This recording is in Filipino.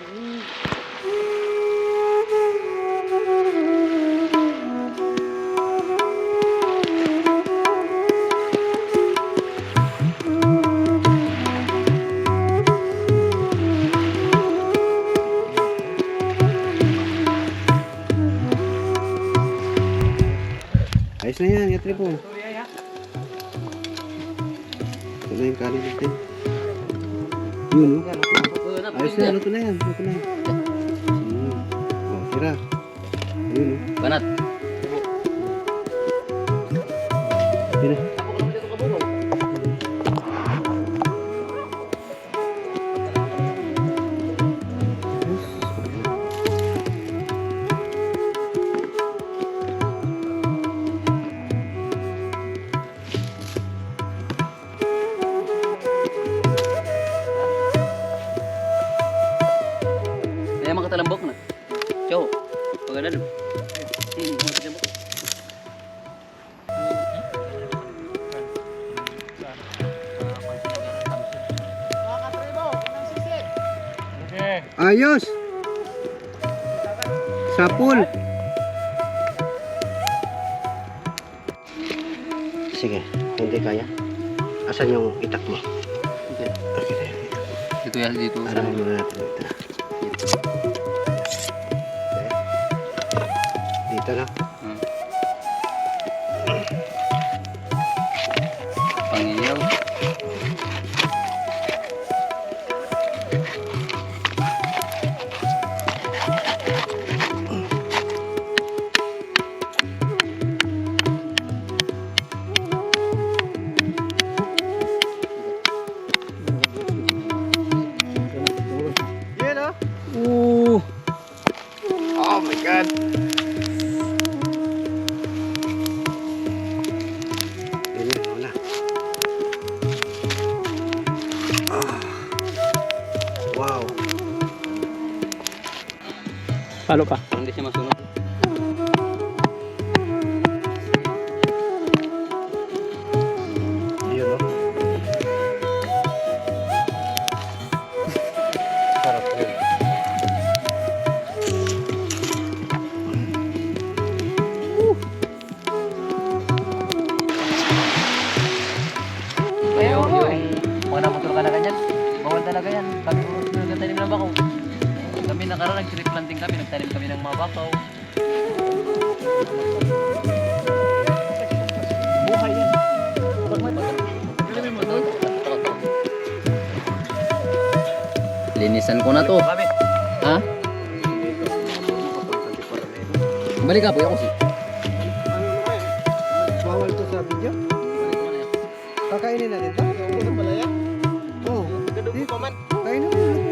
Ayos na yan, yung tripon. Ito na yung kanin natin. Yun, no? Ayos na, luto na yan. Luto na yan. Hmm. Oh, tira. Ayun, oh. Banat. Tira. Kaya makatalambok na. Ciao. Paganda dun. Hmm, makatalambok. Ayos! Sapul! Sige, hindi kaya. Asan yung itak mo? Okay, Dito yan, dito. arahan mo natin ito. Okay. തരാം. അങ്ങനെ Kaya yung mga namotor ka na ganyan, bawal talaga yan. nakaraan nag-tree planting kami, nagtanim kami ng mga bakaw. Buhay yan. Linisan ko na to. Ha? Balik ka po, ako si. Bawal to sa video. Kakainin natin to. Ito pala yan. Oo. Ganun po man. Kainin mo.